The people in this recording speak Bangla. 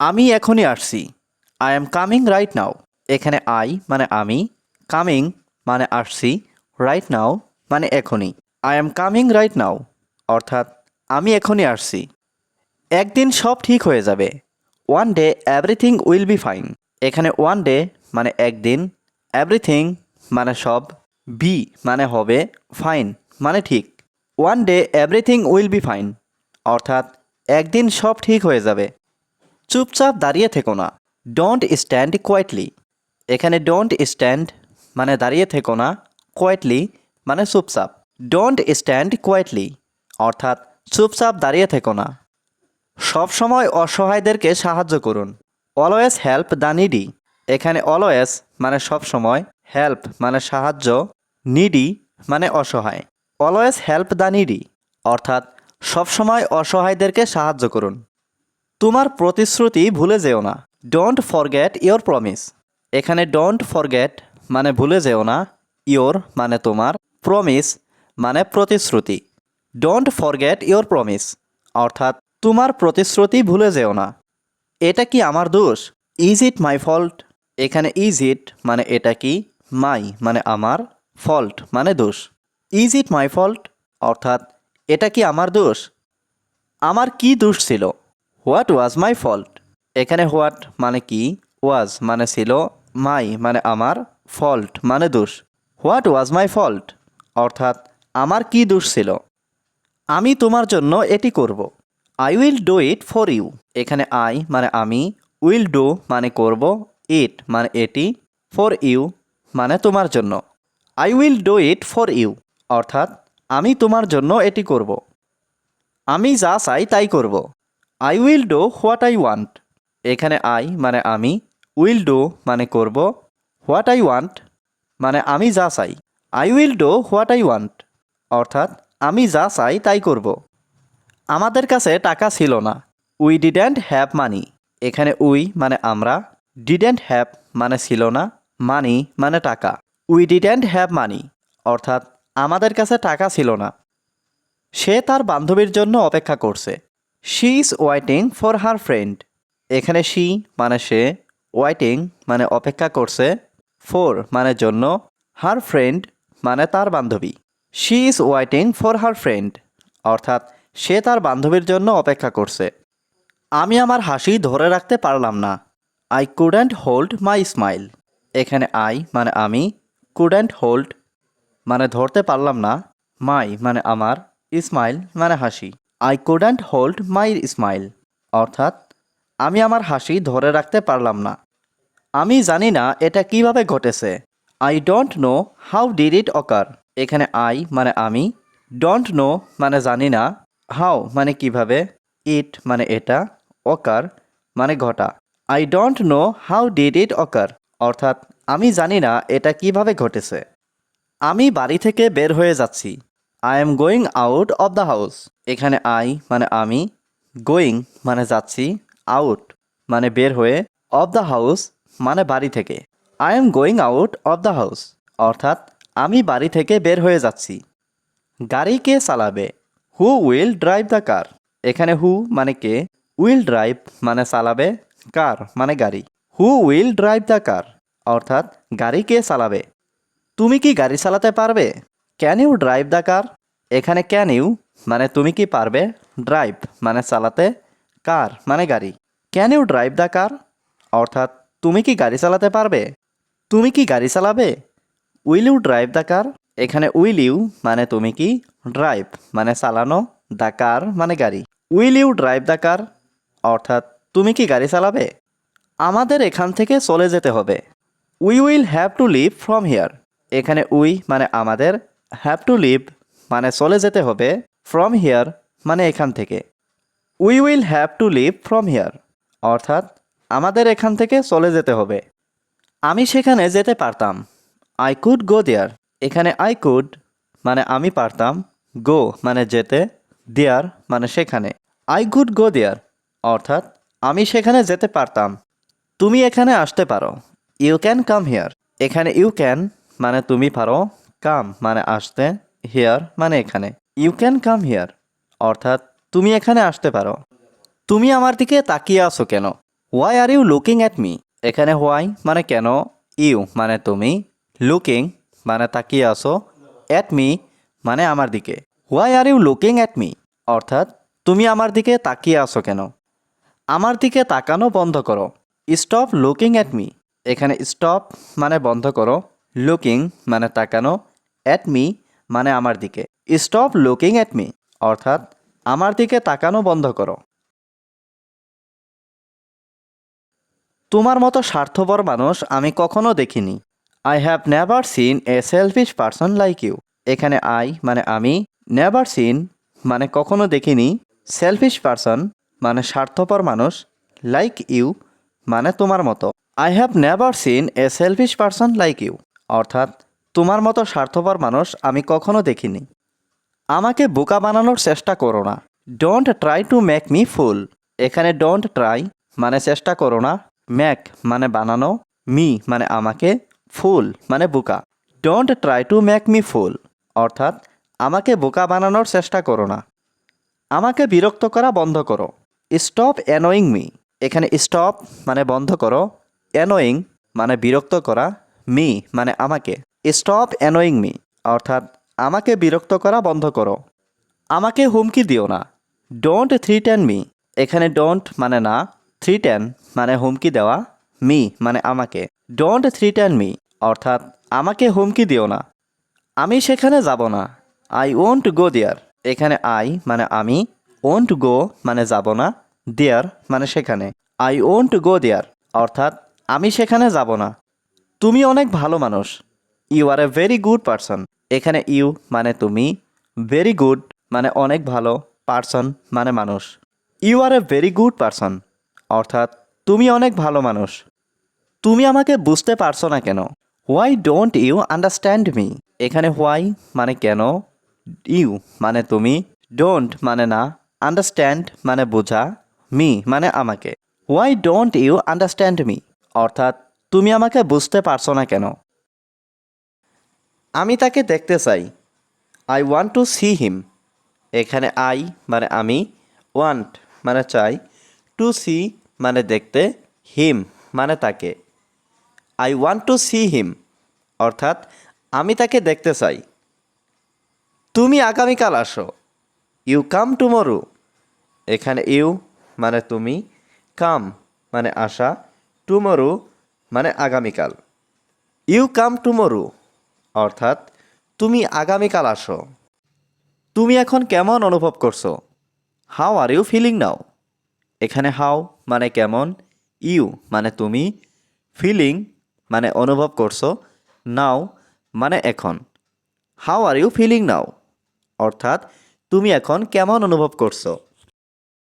আমি এখনই আসছি। I am coming right now এখানে আই মানে আমি কামিং মানে আসছি রাইট নাও মানে এখনই। I am coming right now অর্থাৎ, আমি এখনই আসছি। একদিন সব ঠিক হয়ে যাবে। One day everything will be fine এখানে ওয়ান ডে মানে একদিন এভরিথিং মানে সব বি মানে হবে ফাইন মানে ঠিক। One day everything will be fine অর্থাৎ, একদিন সব ঠিক হয়ে যাবে। চুপচাপ দাঁড়িয়ে থেকো না। ডোন্ট স্ট্যান্ড কোয়াইটলি এখানে ডোন্ট স্ট্যান্ড মানে দাঁড়িয়ে থেকো না কোয়াইটলি মানে চুপচাপ। ডোন্ট স্ট্যান্ড কোয়াইটলি অর্থাৎ চুপচাপ দাঁড়িয়ে থেকো না। সবসময় অসহায়দেরকে সাহায্য করুন। অলওয়েজ হেল্প দ্য নিডি এখানে অলওয়েজ মানে সবসময় হেল্প মানে সাহায্য নিডি মানে অসহায়। অলওয়েজ হেল্প দ্য নিডি অর্থাৎ সবসময় অসহায়দেরকে সাহায্য করুন। তোমার প্রতিশ্রুতি ভুলে যেও না। ডোন্ট ফরগেট ইয়োর প্রমিস এখানে ডোন্ট ফরগেট মানে ভুলে যেও না। ইয়োর মানে তোমার। প্রমিস মানে প্রতিশ্রুতি। ডোন্ট ফরগেট ইয়োর প্রমিস অর্থাৎ তোমার প্রতিশ্রুতি ভুলে যেও না। এটা কি আমার দোষ? ইজ ইট মাই ফল্ট এখানে ইজ ইট মানে এটা কি? মাই মানে আমার। ফল্ট মানে দোষ। ইজ ইট মাই ফল্ট অর্থাৎ এটা কি আমার দোষ? আমার কি দোষ ছিল? What was my fault? এখানে হোয়াট মানে কি? ওয়াজ মানে ছিল মাই মানে আমার, ফল্ট মানে দোষ। What was my fault? অর্থাৎ আমার কি দোষ ছিল? আমি তোমার জন্য এটি করব। I will do it for you. এখানে আই মানে আমি, উইল ডু মানে করব, ইট মানে এটি ফর ইউ মানে তোমার জন্য। I will do it for you. অর্থাৎ আমি তোমার জন্য এটি করব। আমি যা চাই তাই করব। I will do what I want এখানে আই মানে আমি উইল ডো মানে করব হোয়াট আই ওয়ান্ট মানে আমি যা চাই। I will do what I want অর্থাৎ আমি যা চাই তাই করব। আমাদের কাছে টাকা ছিল না। উই ডিডেন্ট হ্যাভ মানি এখানে উই মানে আমরা ডিডেন্ট হ্যাভ মানে ছিল না মানি মানে টাকা। উই ডিডেন্ট হ্যাভ মানি অর্থাৎ আমাদের কাছে টাকা ছিল না। সে তার বান্ধবীর জন্য অপেক্ষা করছে। She is waiting for her friend এখানে শি মানে সে ওয়াইটিং মানে অপেক্ষা করছে ফর মানে জন্য হার ফ্রেন্ড মানে তার বান্ধবী। She is waiting for her friend অর্থাৎ সে তার বান্ধবীর জন্য অপেক্ষা করছে। আমি আমার হাসি ধরে রাখতে পারলাম না। I couldn't hold my smile এখানে আই মানে আমি কুডেন্ট হোল্ড মানে ধরতে পারলাম না। মাই মানে আমার স্মাইল মানে হাসি। I couldn't hold my smile অর্থাৎ, আমি আমার হাসি ধরে রাখতে পারলাম না। আমি জানি না এটা কীভাবে ঘটেছে। I don't know how did it occur এখানে আই মানে আমি। ডোন্ট নো মানে জানি না। হাউ মানে কীভাবে। ইট মানে এটা। অকার মানে ঘটা। I don't know how did it occur অর্থাৎ, আমি জানি না এটা কীভাবে ঘটেছে। আমি বাড়ি থেকে বের হয়ে যাচ্ছি। I am going out of the house এখানে আই মানে আমি গোয়িং মানে যাচ্ছি আউট মানে বের হয়ে অফ দ্য হাউস মানে বাড়ি থেকে। I am going out of the house অর্থাৎ আমি বাড়ি থেকে বের হয়ে যাচ্ছি। গাড়ি কে চালাবে? Who will drive the car এখানে হু মানে কে? উইল ড্রাইভ মানে চালাবে কার মানে গাড়ি। Who will drive the car অর্থাৎ গাড়ি কে চালাবে? তুমি কি গাড়ি চালাতে পারবে? Can you drive the car এখানে ক্যান ইউ মানে তুমি কি পারবে? ড্রাইভ মানে চালাতে। কার মানে গাড়ি। Can you drive the car অর্থাৎ, তুমি কি গাড়ি চালাতে পারবে? তুমি কি গাড়ি চালাবে? Will you drive the car এখানে উইল ইউ মানে তুমি কি? ড্রাইভ মানে চালানো। দ্য কার মানে গাড়ি। Will you drive the car অর্থাৎ, তুমি কি গাড়ি চালাবে? আমাদের এখান থেকে চলে যেতে হবে। We will have to leave from here এখানে উই মানে আমাদের। হ্যাভ টু লিভ মানে চলে যেতে হবে ফ্রম হিয়ার মানে এখান থেকে। We will have to leave from here অর্থাৎ আমাদের এখান থেকে চলে যেতে হবে। আমি সেখানে যেতে পারতাম। আই কুড গো দেয়ার এখানে আই কুড মানে আমি পারতাম। গো মানে যেতে দেয়ার মানে সেখানে। আই কুড গো দেয়ার অর্থাৎ আমি সেখানে যেতে পারতাম। তুমি এখানে আসতে পারো। ইউ ক্যান কাম হিয়ার এখানে ইউ ক্যান মানে তুমি পারো। কাম মানে আসতে হিয়ার মানে এখানে। ইউ ক্যান কাম হিয়ার অর্থাৎ তুমি এখানে আসতে পারো। তুমি আমার দিকে তাকিয়ে আসো কেন? Why are you looking at me এখানে হোয়াই মানে কেন? ইউ মানে তুমি। লুকিং মানে তাকিয়ে আসো অ্যাট মি মানে আমার দিকে। Why are you looking at me অর্থাৎ তুমি আমার দিকে তাকিয়ে আসো কেন? আমার দিকে তাকানো বন্ধ করো। স্টপ লুকিং অ্যাট মি এখানে স্টপ মানে বন্ধ করো। লুকিং মানে তাকানো। অ্যাট মি মানে আমার দিকে। স্টপ লুকিং অ্যাট মি অর্থাৎ আমার দিকে তাকানো বন্ধ করো। তোমার মতো স্বার্থপর মানুষ আমি কখনো দেখিনি। I have never seen a selfish person like you এখানে আই মানে আমি নেভার সিন মানে কখনো দেখিনি। সেলফিশ পার্সন মানে স্বার্থপর মানুষ লাইক ইউ মানে তোমার মতো। I have never seen a selfish person like you অর্থাৎ তোমার মতো স্বার্থপর মানুষ আমি কখনো দেখিনি। আমাকে বোকা বানানোর চেষ্টা করো না। Don't try to make me fool এখানে ডোন্ট ট্রাই মানে চেষ্টা করো না। ম্যাক মানে বানানো। মি মানে আমাকে। ফুল মানে বোকা। Don't try to make me fool অর্থাৎ আমাকে বোকা বানানোর চেষ্টা করো না। আমাকে বিরক্ত করা বন্ধ করো। স্টপ অ্যানোয়িং মি এখানে স্টপ মানে বন্ধ করো। অ্যানোয়িং মানে বিরক্ত করা। মি মানে আমাকে। স্টপ অ্যানোয়িং মি, অর্থাৎ আমাকে বিরক্ত করা বন্ধ করো। আমাকে হুমকি দিও না। ডোন্ট থ্রি টেন মি এখানে ডোন্ট মানে না থ্রি টেন মানে হুমকি দেওয়া, মি মানে আমাকে। ডোন্ট থ্রি টেন মি অর্থাৎ আমাকে হুমকি দিও না। আমি সেখানে যাব না। আই ওন্ট গো দেয়ার এখানে আই মানে আমি ওন্ট গো মানে যাব না দেয়ার মানে সেখানে। আই ওন্ট গো দেয়ার অর্থাৎ আমি সেখানে যাব না। তুমি অনেক ভালো মানুষ। You are a very good person এখানে ইউ মানে তুমি ভেরি গুড মানে অনেক ভালো পারসন মানে মানুষ। You are a very good person অর্থাৎ তুমি অনেক ভালো মানুষ। তুমি আমাকে বুঝতে পারছ না কেন? Why don't you understand me এখানে হোয়াই মানে কেন? ইউ মানে তুমি ডোন্ট মানে না আন্ডারস্ট্যান্ড মানে বোঝা মি মানে আমাকে। Why don't you understand me অর্থাৎ তুমি আমাকে বুঝতে পারছ না কেন? আমি তাকে দেখতে চাই। I want to see him এখানে আই মানে আমি। ওয়ান্ট মানে চাই। টু সি মানে দেখতে। হিম মানে তাকে। I want to see him অর্থাৎ আমি তাকে দেখতে চাই। তুমি আগামীকাল আসো। ইউ কাম টুমরো এখানে ইউ মানে তুমি। কাম মানে আসা। টুমরো মানে আগামীকাল। ইউ কাম টুমরো অর্থাৎ, তুমি আগামীকাল আসো। তুমি এখন কেমন অনুভব করছ? How are you feeling now এখানে হাউ মানে কেমন ইউ মানে তুমি ফিলিং মানে অনুভব করছ নাও মানে এখন। How are you feeling now অর্থাৎ, তুমি এখন কেমন অনুভব করছ?